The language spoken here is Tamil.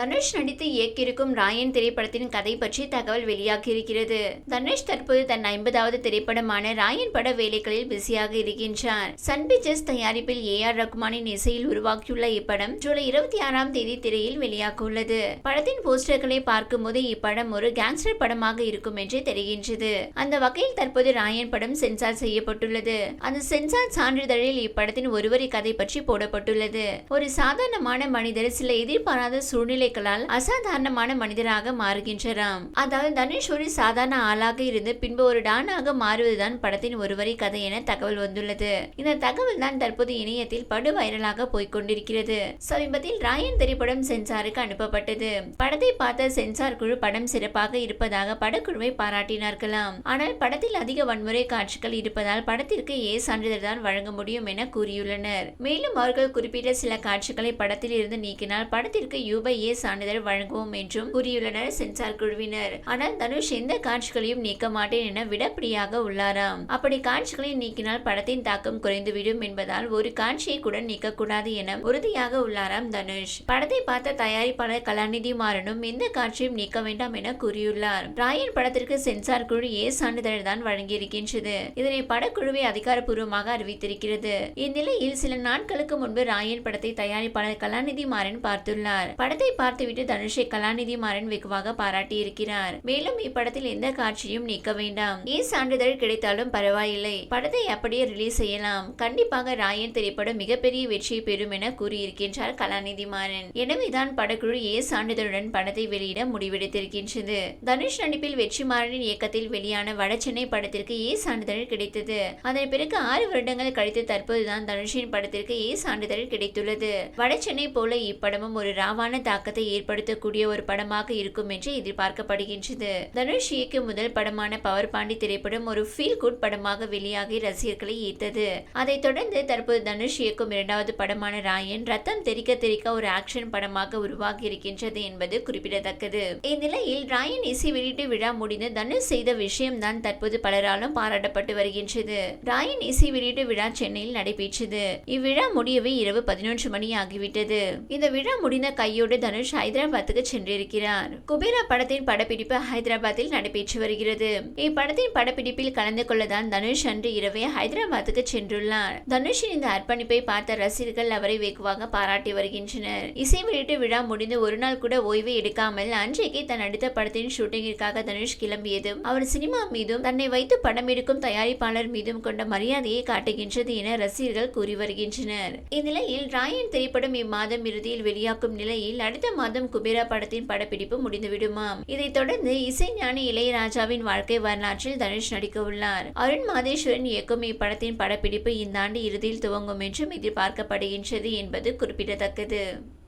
தனுஷ் நடித்து இயக்கியிருக்கும் ராயன் திரைப்படத்தின் கதை பற்றி தகவல் வெளியாகியிருக்கிறது. தனுஷ் தற்போது தன் ஐம்பதாவது திரைப்படமான ராயன் பட வேலைகளில் பிஸியாக இருக்கின்றார். சன் பிக்சர்ஸ் தயாரிப்பில் ஏ ஆர் ரகுமானின் இசையில் உருவாக்கியுள்ள இப்படம் ஜூலை இருபத்தி ஆறாம் தேதி திரையில் வெளியாக உள்ளது படத்தின் போஸ்டர்களை பார்க்கும்போது இப்படம் ஒரு கேங்ஸ்டர் படமாக இருக்கும் என்று தெரிகின்றது. அந்த வகையில் தற்போது ராயன் படம் சென்சார் செய்யப்பட்டுள்ளது. அந்த சென்சார் சான்றிதழில் இப்படத்தின் ஒருவரி கதை பற்றி போடப்பட்டுள்ளது. ஒரு சாதாரணமான மனிதர் சில எதிர்பாராத சூழ்நிலை சூழ்நிலைகளால் அசாதாரணமான மனிதராக மாறுகின்றாராம். அதாவது தனுஷ் ஒரு சாதாரண ஆளாக இருந்து பின்பு ஒரு டானாக மாறுவதுதான் படத்தின் ஒருவரி கதை என தகவல் வந்துள்ளது. இந்த தகவல் தான் தற்போது இணையத்தில் படு வைரலாக போய்கொண்டிருக்கிறது சமீபத்தில் ராயன் திரைப்படம் சென்சாருக்கு அனுப்பப்பட்டது. படத்தை பார்த்த சென்சார் குழு படம் சிறப்பாக இருப்பதாக படக்குழுவை பாராட்டினார்களாம். ஆனால் படத்தில் அதிக வன்முறை காட்சிகள் இருப்பதால் படத்திற்கு ஏ சான்றிதழ் தான் வழங்க முடியும் என கூறியுள்ளனர். மேலும் அவர்கள் குறிப்பிட்ட சில காட்சிகளை படத்தில் இருந்து நீக்கினால் படத்திற்கு யூபை ஏ சான்றிதழ் வழங்குவோம் என்றும் கூறியுள்ளனர் சென்சார் குழுவினர். ஆனால் தனுஷ் எந்த காட்சிகளையும் நீக்க மாட்டேன் என விடப்படியாக உள்ளாராம். அப்படி காட்சிகளை நீக்கினால் படத்தின் தாக்கம் குறைந்துவிடும் என்பதால் ஒரு காட்சியை கூட நீக்கக்கூடாது என உறுதியாக உள்ளாராம் தனுஷ். படத்தை பார்த்த தயாரிப்பாளர் கலாநிதி மாறனும் எந்த காட்சியும் நீக்க வேண்டாம் என கூறியுள்ளார். ராயன் படத்திற்கு சென்சார் குழு ஏ சான்றிதழ் தான் வழங்கியிருக்கின்றது. இதனை படக்குழுவை அதிகாரப்பூர்வமாக அறிவித்திருக்கிறது. இந்நிலையில் சில நாட்களுக்கு முன்பு ராயன் படத்தை தயாரிப்பாளர் கலாநிதி மாறன் பார்த்துள்ளார். படத்தை பார்த்துவிட்டு தனுஷை கலாநிதி மாறன் வெகுவாக பாராட்டியிருக்கிறார். மேலும் இப்படத்தில் எந்த காட்சியும் நீக்க வேண்டாம். ஏ சான்றிதழ் கிடைத்தாலும் பரவாயில்லை. படத்தை அப்படியே ரிலீஸ் செய்யலாம். கண்டிப்பாக ராயன் திரைப்படம் மிகப்பெரிய வெற்றியை பெறும் என கூறியிருக்கின்றார் கலாநிதி மாறன். எனவேதான் படக்குழு ஏ சான்றிதழுடன் படத்தை வெளியிட முடிவெடுத்திருக்கின்றது. தனுஷ் நடிப்பில் வெற்றிமாறனின் இயக்கத்தில் வெளியான வடசென்னை படத்திற்கு ஏ சான்றிதழ் கிடைத்தது. அதன் பிறகு ஆறு வருடங்கள் கழித்து தற்போதுதான் தனுஷின் படத்திற்கு ஏ சான்றிதழ் கிடைத்துள்ளது. வடசென்னை போல இப்படமும் ஒரு ராவான தாக்கத்தை ஏற்படுத்தக்கூடிய ஒரு படமாக இருக்கும் என்று எதிர்பார்க்கப்படுகின்றது. தனுஷ் இயக்கிய முதல் படமான பவர் பாண்டி திரைப்படம் ஒரு ஃபீல் குட் படமாக வெளியாகி ரசிகர்களை ஈர்த்தது. அதைத் தொடர்ந்து தற்போது தனுஷ் இயக்கும் இரண்டாவது படமான ராயன் ரத்தம் தெரிக்க தெரிக்க ஒரு ஆக்ஷன் படமாக உருவாகி இருக்கின்றது என்பது குறிப்பிடத்தக்கது. இந்நிலையில் ராயன் இசை வெளியீட்டு விழா முடிந்து தனுஷ் செய்த விஷயம்தான் தற்போது பலராலும் பாராட்டப்பட்டு வருகின்றது. ராயன் இசை வெளியீட்டு விழா சென்னையில் நடைபெற்றது. இவ்விழா முடியவே இரவு பதினொன்று மணி ஆகிவிட்டது. இந்த விழா முடிந்த கையோடு தனுஷ் ஹைதராபாத்துக்கு சென்றிருக்கிறார். குபேரா படத்தின் படப்பிடிப்பு ஹைதராபாத்தில் நடைபெற்று வருகிறது. இப்படத்தின் படப்பிடிப்பில் கலந்து கொள்ளதான் தனுஷ் அன்று இரவே ஹைதராபாத்துக்கு சென்றுள்ளார். தனுஷின் இந்த அர்ப்பணிப்பை பார்த்த ரசிகர்கள் அவரை வெகுவாக பாராட்டி வருகின்றனர். இசை வெளியீட்டு விழா முடிந்து ஒரு நாள் கூட ஓய்வு எடுக்காமல் அன்றைக்கு தன் அடுத்த படத்தின் ஷூட்டிங்கிற்காக தனுஷ் கிளம்பியதும் அவர் சினிமா மீதும் தன்னை வைத்து படம் எடுக்கும் தயாரிப்பாளர் மீதும் கொண்ட மரியாதையை காட்டுகின்றது என ரசிகர்கள் கூறி வருகின்றனர். இந்நிலையில் ராயன் திரைப்படம் இம்மாதம் இறுதியில் வெளியாகும் நிலையில் அடுத்த மாதம் குபேரா படத்தின் படப்பிடிப்பு முடிந்துவிடுமா? இதைத் தொடர்ந்து இசைஞானி இளையராஜாவின் வாழ்க்கை வரலாற்றில் தனுஷ் நடிக்க உள்ளார் அருண் மாதேஸ்வரன் இயக்கும் இப்படத்தின் படப்பிடிப்பு இந்த ஆண்டு இறுதியில் துவங்கும் என்றும் எதிர்பார்க்கப்படுகின்றது என்பது குறிப்பிடத்தக்கது.